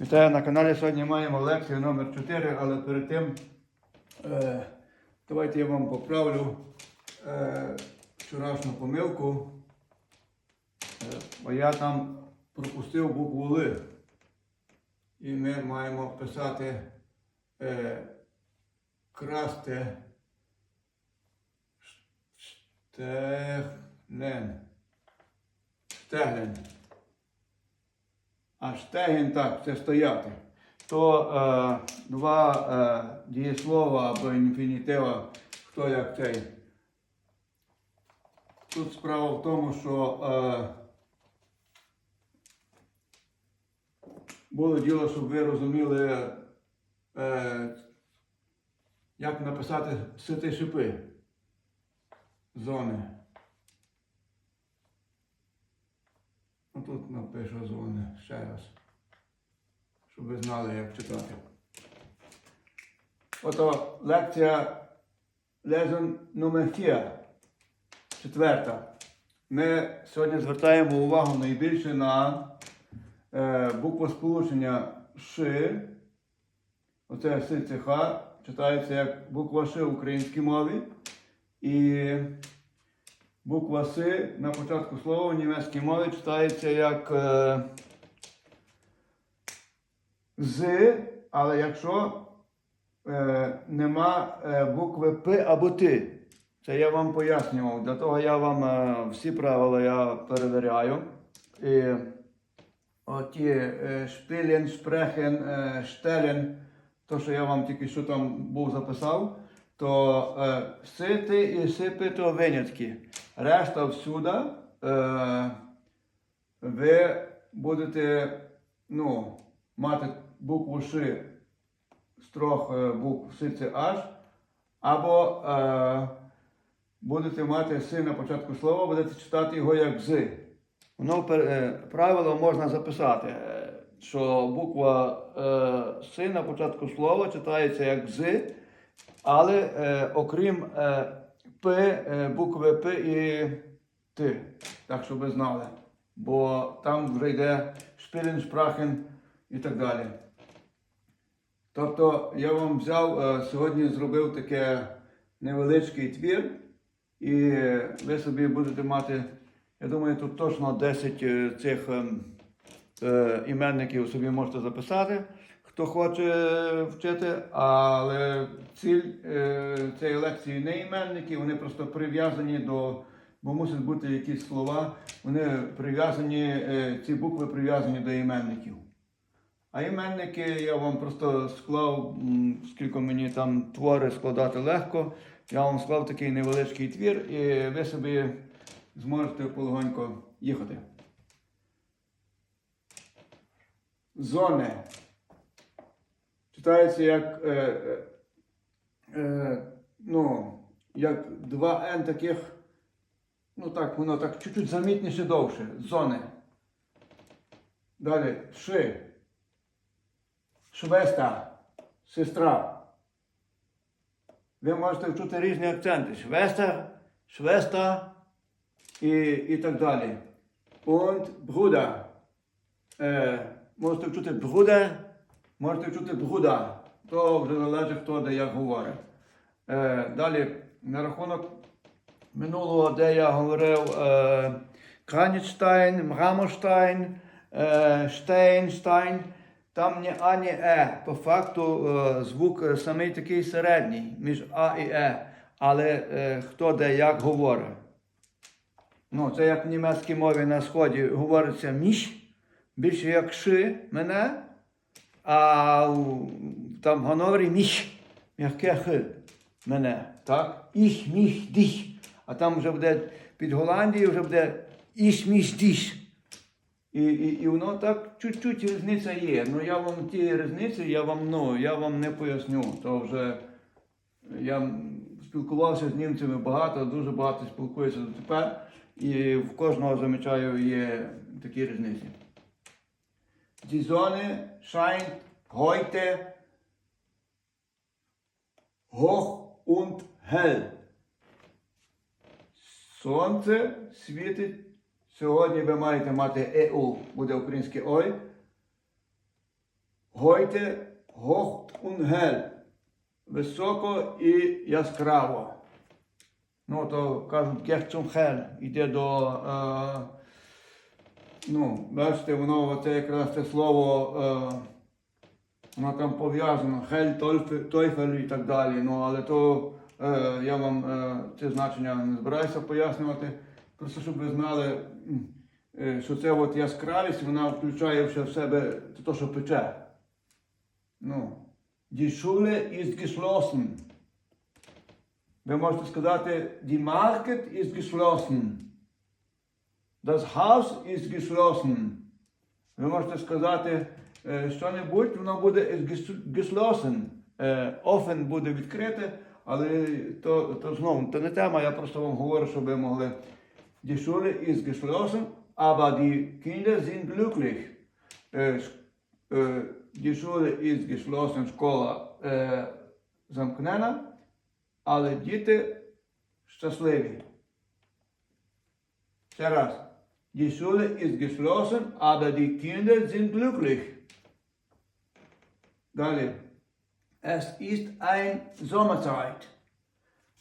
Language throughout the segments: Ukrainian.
Вітаю на каналі. Сьогодні маємо лекцію номер 4, але перед тим е, давайте я вам поправлю е, вчорашню помилку. Е, бо я там пропустив букву Л. І ми маємо писати е, красти штегнен. Штегнен. А штеген так, це стояти. То е, два е, дієслова або інфінітива, хто як цей. Тут справа в тому, що е, було діло, щоб ви розуміли, е, як написати сити шипи зони. Ну, тут напишу зони ще раз, щоб ви знали, як читати. Ото лекція Лезон номер 4, четверта. Ми сьогодні звертаємо увагу найбільше на е, букву сполучення Ш. Оце СЦХ читається як буква Ш в українській мові. І Буква С на початку слова в німецькій мові читається як е, з, але якщо е, нема е, букви П або Т. Це я вам пояснював. Для того я вам всі правила я перевіряю. І оті шпилен, шпрехен, штелен, то, що я вам тільки що там був записав, то сити і сипи то винятки. Решта всюди е, ви будете ну, мати букву Ш з трьох е, букв С це H, або е, будете мати С на початку слова, будете читати його як з. Воно пер- е, правило можна записати, е, що буква е, С на початку слова читається як з, але е, окрім е, П, е, букви П і Т. Так, щоб ви знали. Бо там вже йде шпилен, шпрахен і так далі. Тобто я вам взяв, е, сьогодні зробив таке невеличкий твір, і ви собі будете мати, я думаю, тут точно 10 е, цих ем, іменників собі можете записати, хто хоче вчити, але ціль е, цієї лекції не іменники, вони просто прив'язані до, бо мусять бути якісь слова, вони прив'язані, е, ці букви прив'язані до іменників. А іменники я вам просто склав, скільки мені там твори складати легко. Я вам склав такий невеличкий твір, і ви собі зможете полегонько їхати. Зони. Читається як, е, е, е, ну, як два N таких, ну так, воно так чуть-чуть замітніше довше. Зони. Далі ши. Швеста, сестра. Ви можете вчути різні акценти. Швестер, швеста і, і так далі. Und Bruder. Е, можете вчути Bruder, можете вчути Бруда. То вже залежить, хто де як говорить. Е, далі, на рахунок минулого, де я говорив е, Кранічштайн, Мраморштайн, е, Штейнштайн. Там ні А, ні Е. По факту е, звук е, самий такий середній між А і Е. Але е, хто де як говорить. Ну, це як в німецькій мові на сході говориться міш, більше як ши мене, а у- там в Гановері міш, м'яке х мене. Так? Іш, міш, діш. А там вже буде під Голландією вже буде іш, міш, діш. І, і, і воно так чуть-чуть різниця є. Ну я вам ті різниці, я вам ну, я вам не поясню. То вже я спілкувався з німцями багато, дуже багато спілкуюся дотепер. І в кожного замічаю є такі різниці. Die Sonne scheint heute hoch und hell. Сонце світить. Сьогодні ви маєте мати ЕУ, буде українське ой. Hoch und hell. Високо і яскраво. Ну, то кажуть, zum. Іде до. Е, ну, бачите, воно це якраз це слово. Е, воно там пов'язано, хель, тойфель, і так далі. Ну, але то е, я вам е, це значення не збираюся пояснювати. Просто щоб ви знали, е, що це от яскравість, вона включає в себе те, що пече. Ну, die Schule ist. Ви можете сказати, die Market ist geschlossen. Das Haus ist geschlossen. Ви можете сказати що-небудь, воно буде ges- geschlossen. Е, Offen буде відкрите, але то, то знову то не тема, я просто вам говорю, щоб ви могли. Die Schule ist geschlossen, aber die Kinder sind glücklich. Die Schule ist geschlossen, школа е, замкнена, але діти щасливі. Ще раз. Die Schule ist geschlossen, aber die Kinder sind glücklich. Далі. Es ist ein Sommerzeit.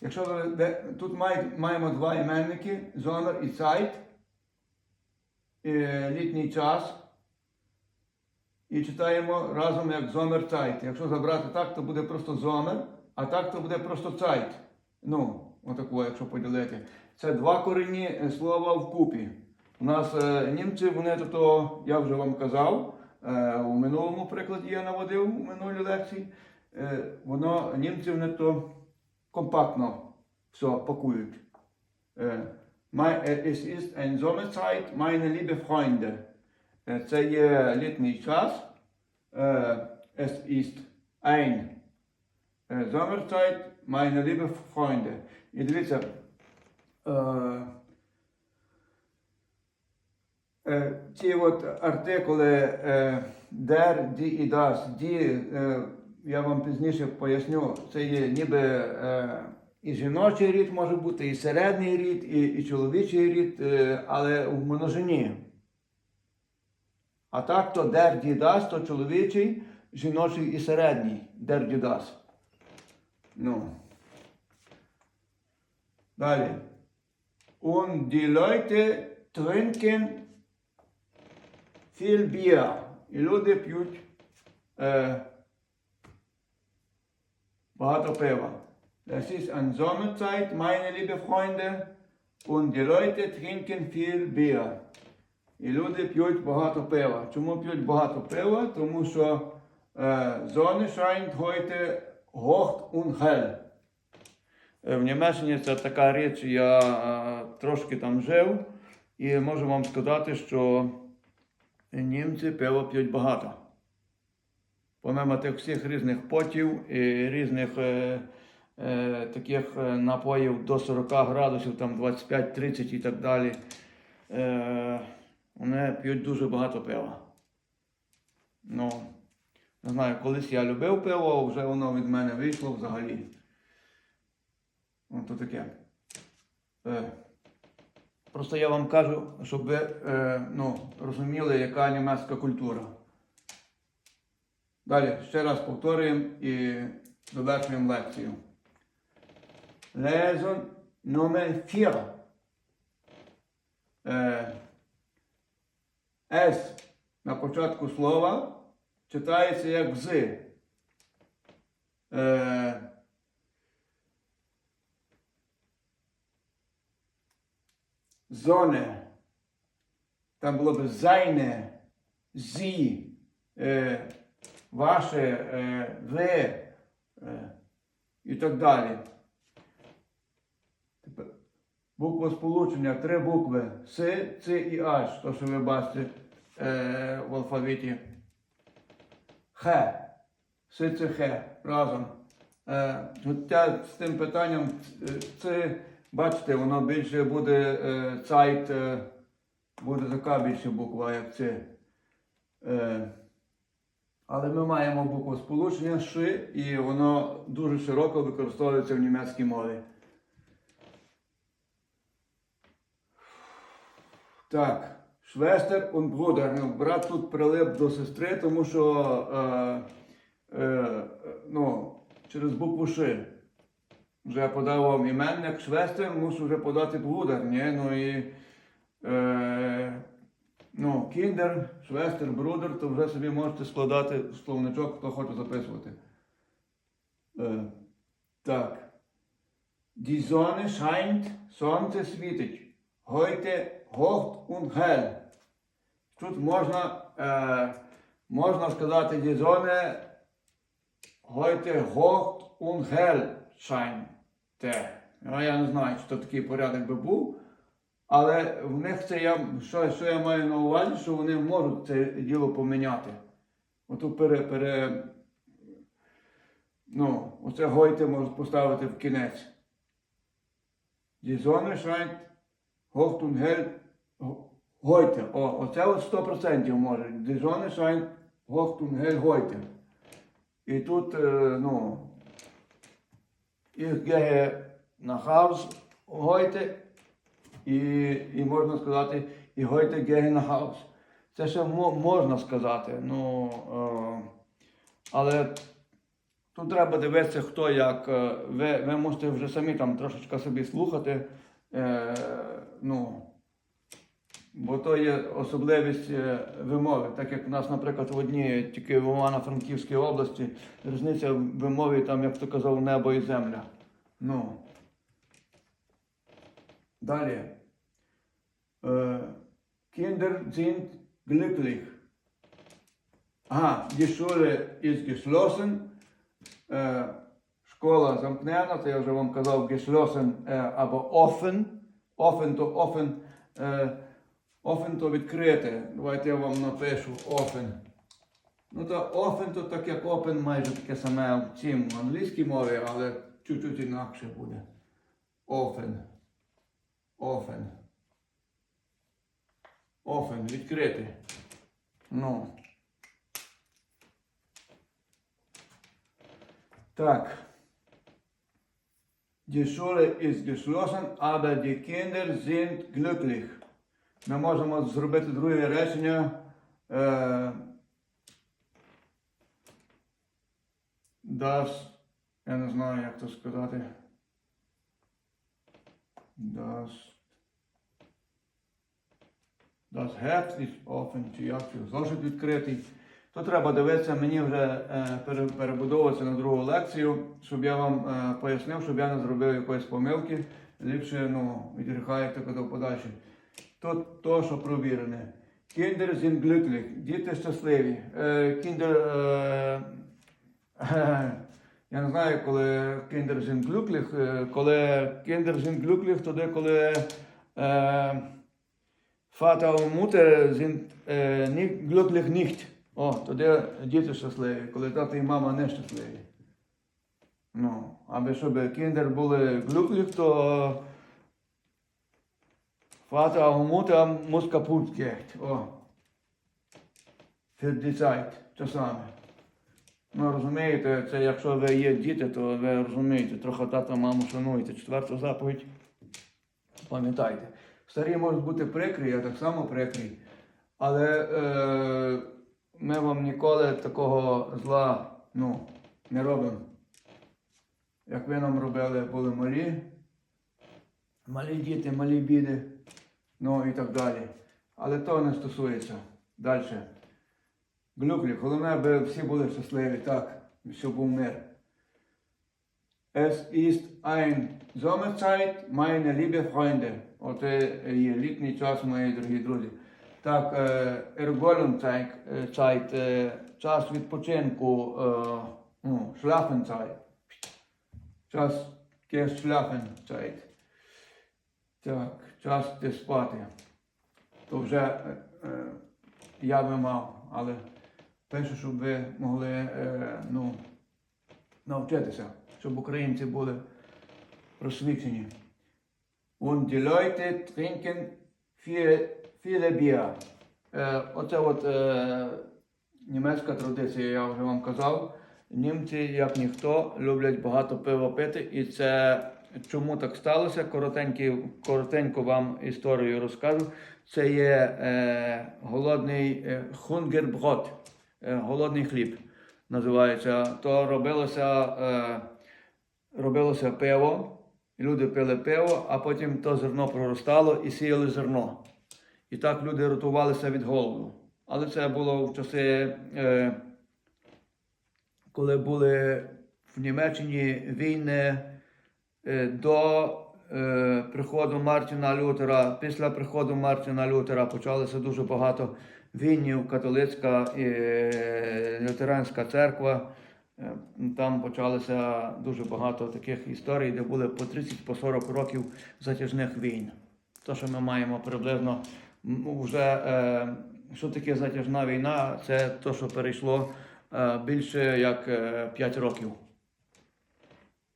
Якщо тут має- маємо два іменники, Sommer і Zeit, літній час. І читаємо разом як Sommerzeit. Якщо забрати так, то буде просто Sommer, а так то буде просто Zeit. Ну, отако, якщо поділити. Це два корінні е, слова вкупі. У нас е, німці, вони то, то, я вже вам казав, е, у минулому прикладі я наводив у минулій лекції. Е, воно німці вони то компактно все пакують. Es ist ein Sommerzeit, meine liebe Freunde. Це є літній час. Es ist ein Sommerzeit, meine liebe Freunde. І дивіться, ці от артикули е, der, die і das, die, е, я вам пізніше поясню, це є ніби е, і жіночий рід може бути, і середній рід, і, і чоловічий рід, е, але в множині. А так то der, die, das, то чоловічий, жіночий і середній, der, die, das. Ну. Далі. Und die Leute trinken Bier. І люди п'ють е, багато пива. Das ist ein Sommerzeit, meine liebe Freunde. Und die Leute trinken viel Bier. І люди п'ють багато пива. Чому п'ють багато пива? Тому що е, Sonne scheint heute hoch und hell. Е, В Німеччині це така річ, я е, трошки там жив, і можу вам сказати, що німці пиво п'ють багато. Помимо тих всіх різних потів і різних е, е, таких е, напоїв до 40 градусів, там 25-30 і так далі, е, вони п'ють дуже багато пива. Ну, не знаю, колись я любив пиво, вже воно від мене вийшло взагалі. Ото таке. Е, просто я вам кажу, щоб ви е, ну, розуміли, яка німецька культура. Далі, ще раз повторюємо і завершуємо лекцію. Лезон номер 4. Е, С на початку слова читається як з. Е, Зоне. Там було б зайне, зі, е, ваше, е, ви е, і так далі. Буква сполучення, три букви С, Ц і H, то, що ви бачите е, в алфавіті. Х. С, Ц, Х разом. Е, з тим питанням це, бачите, воно більше буде е, цайт, е, буде така більше буква, як це. Е, але ми маємо букву сполучення Ш, і воно дуже широко використовується в німецькій мові. Так, Швестер und Bruder. Ну, брат тут прилип до сестри, тому що е, е, ну, через букву Ш. Вже подав вам іменник Швестер, мушу вже подати Брудер. Ні? Ну і е, ну, Кіндер, Швестер, Брудер, то вже собі можете складати словничок, хто хоче записувати. Е, так. Die Sonne scheint, сонце світить. Heute hocht und hell. Тут можна, е, можна сказати die Sonne heute hocht und hell scheint. Ну, я не знаю, чи то такий порядок би був. Але в них це я, що, що я маю на увазі, що вони можуть це діло поміняти. Ото пере, пере, ну, оце гойте можуть поставити в кінець. Hoch und hell, heute. О, оце от 100% може. Hoch und hell, heute. І тут, е, ну, їх gehe nach Haus heute, і, і можна сказати, і heute gehe nach Haus. Це ще можна сказати, ну, е, але Тут треба дивитися, хто як. е, Ви, ви можете вже самі там трошечки собі слухати. Е, ну, бо то є особливість е, вимови. Так як у нас, наприклад, в одній тільки в Івано-Франківській області різниця в вимові, там, як хто казав, небо і земля. Ну. Далі. Е, Kinder sind glücklich. Ага, die Schule ist. Е, школа замкнена, це я вже вам казав, geschlossen або offen. Offen то offen. Offen то відкрите. Давайте я вам напишу offen. Ну то offen то так як open майже таке саме в цім в англійській мові, але чуть-чуть інакше буде. Offen. Offen. Offen, відкритий. Ну. Так. Die Schule ist geschlossen, aber die Kinder sind glücklich. Ми можемо зробити друге речення. Е, das, я не знаю, як то сказати. Das, das Herz ist offen, чи як чи зошит відкритий. То треба дивитися, мені вже е, перебудовуватися на другу лекцію, щоб я вам е, пояснив, щоб я не зробив якоїсь помилки. Ліпше ну, від гріха, як то казав подальше. То, то, що провірене. Kinder sind glücklich, діти щасливі. Е, Kinder, е, е, я не знаю, коли Kinder sind glücklich, е, коли Kinder sind glücklich, тоді, коли е, Vater und Mutter sind е, glücklich nicht. О, тоді діти щасливі, коли тато і мама не щасливі. Ну, аби щоб кіндер були glücklich, то Vater und Mutter muss kaputt gehen. О. Für die Zeit, часами. Ну, розумієте, це якщо ви є діти, то ви розумієте, трохи тата, маму шануєте. Четверта заповідь. Пам'ятайте. Старі можуть бути прикрі, я так само прикрий. Але е, ми вам ніколи такого зла ну, не робимо. Як ви нам робили, були малі, малі діти, малі біди, ну і так далі. Але то не стосується. Далі. Глюклі, головне, аби всі були щасливі, так, щоб був мир. Es ist ein Sommerzeit, meine liebe Freunde. Оце є літній час, мої дорогі друзі. Так, е, Erholungszeit, е, Zeit, е, час відпочинку, ну, Schlafenzeit. Час gehst schlafen Так, час де спати. То вже е, е, я би мав, але пишу, щоб ви могли е, ну, навчитися, щоб українці були просвічені. Und die Leute trinken viel, viele Bier. Е, оце от е, німецька традиція, я вже вам казав. Німці, як ніхто, люблять багато пива пити, і це чому так сталося. Коротенько вам історію розкажу. Це є е, голодний е, хунгерброд, е, голодний хліб називається. То робилося, е, робилося пиво, люди пили пиво, а потім то зерно проростало і сіяли зерно. І так люди рятувалися від голоду. Але це було в часи, е, коли були в Німеччині війни до е, приходу Мартіна Лютера. Після приходу Мартіна Лютера почалося дуже багато війнів, католицька і е, лютеранська церква. Е, Там почалося дуже багато таких історій, де були по 30 по 40 років затяжних війн. То, що ми маємо приблизно вже е, що таке затяжна війна, це те, що перейшло е, більше як 5 років.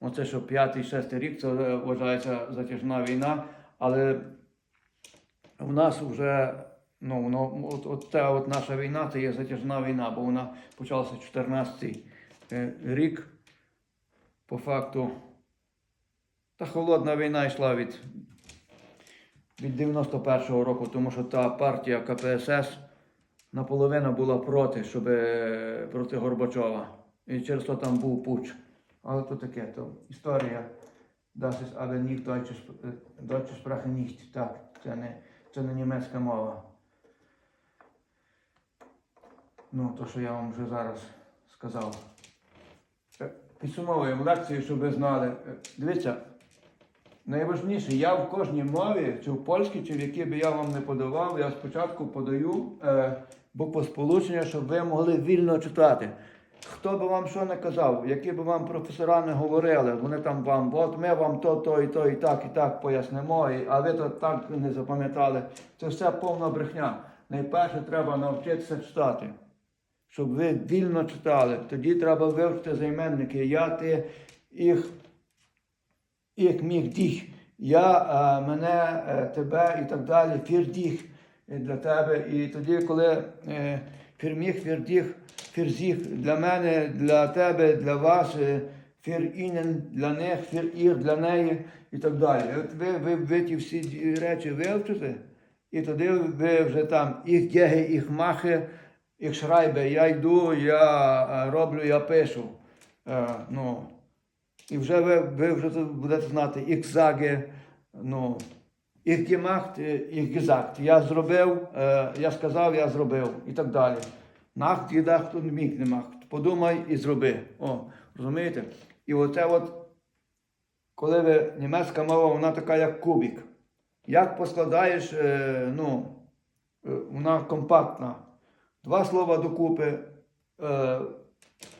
Оце, що п'ятий, шестий рік, це е, вважається затяжна війна, але в нас вже ну, воно, от, от ця от наша війна це є затяжна війна, бо вона почалася 14-й е, рік. По факту. Та холодна війна йшла від, від 91-го року, тому що та партія КПСС наполовину була проти, щоб проти Горбачова. І через то там був пуч. Але то таке, то історія. Das ist nicht deutsche, е, deutsche Sprache nicht. Так, це не, це не німецька мова. Ну, то, що я вам вже зараз сказав. Е, Підсумовуємо лекцію, щоб ви знали. Е, Дивіться, найважніше, я в кожній мові, чи в польській, чи в якій би я вам не подавав, я спочатку подаю е, буквосполучення, щоб ви могли вільно читати. Хто би вам що не казав, які би вам професора не говорили, вони там вам, от ми вам то, то і то, і так, і так пояснимо, і, а ви то так не запам'ятали. Це все повна брехня. Найперше треба навчитися читати щоб ви вільно читали. Тоді треба вивчити займенники. Я, ти, їх, їх міг діх. Я, е, мене, е, тебе і так далі. Фірдіх для тебе. І тоді, коли е, фірміх, фірдіх, фірзіх для мене, для тебе, для вас, е, фір інен для них, фір ір для неї і так далі. От ви, ви, ви ті всі речі вивчите, і тоді ви вже там їх дєги, їх махи, їх шрайбе, я йду, я е, роблю, я пишу. Е, ну, і вже ви, ви вже будете знати їх заги, ну, їх gemacht, їх gesagt. Я зробив, я сказав, я зробив і так далі. Nacht gedacht und mich gemacht. Подумай і зроби. О, розумієте? І оце от, коли ви німецька мова, вона така, як кубик. Як поскладаєш, е, ну, е, вона компактна. Два слова докупи. Е,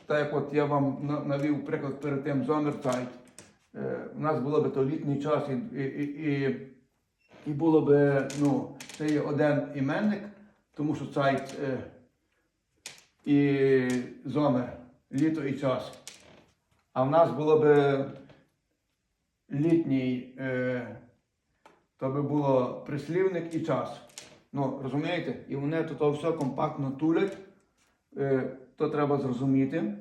так як от я вам навів приклад перед тим Sommerzeit. Е, у нас було би то літній час і, і, і, і, було би, ну, це є один іменник, тому що Zeit е, і Зомер, літо і час. А в нас було би літній, е, то би було прислівник і час. Ну, розумієте? І вони тут все компактно тулять, е, то треба зрозуміти.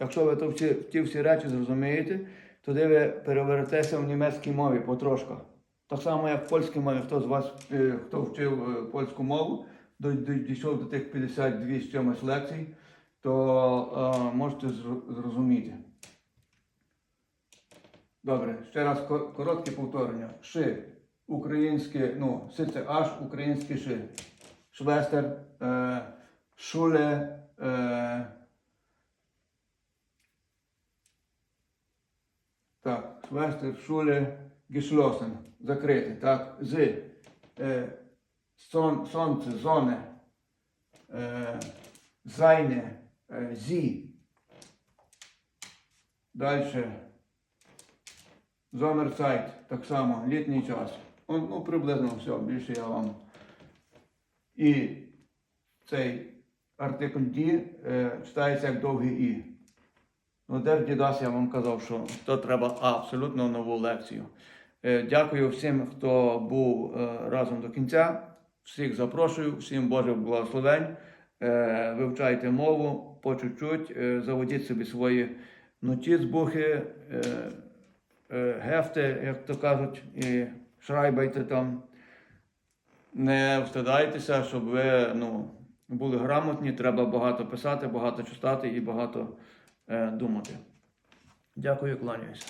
Якщо ви то всі, ті всі речі зрозумієте, тоді ви перевернетеся в німецькій мові потрошка. Так само, як в польській мові, хто з вас, е, хто вчив е, польську мову, дійшов до тих 52 з чимось лекцій, то е, можете зрозуміти. Добре, ще раз коротке повторення. Ши. Українське, ну, си це аж українське ши. Швестер, е, шуле, е, Так, Schwester, Schule geschlossen, закрити. Так, з е, сон, сонце, зоне, е, зайне, е, зі. Далі. Зомерцайт, так само, літній час. Ну, приблизно все, більше я вам. І цей артикль ді е, читається як довгий і. Ну, де в Дідас я вам казав, що то треба абсолютно нову лекцію. Е, Дякую всім, хто був е, разом до кінця. Всіх запрошую, всім Божих благословень. Е, Вивчайте мову по чуть-чуть, е, заводіть собі свої нотіцбухи, е, е, гефти, як то кажуть, і шрайбайте там. Не встидайтеся, щоб ви ну, були грамотні, треба багато писати, багато читати і багато думати. Дякую, кланяюся.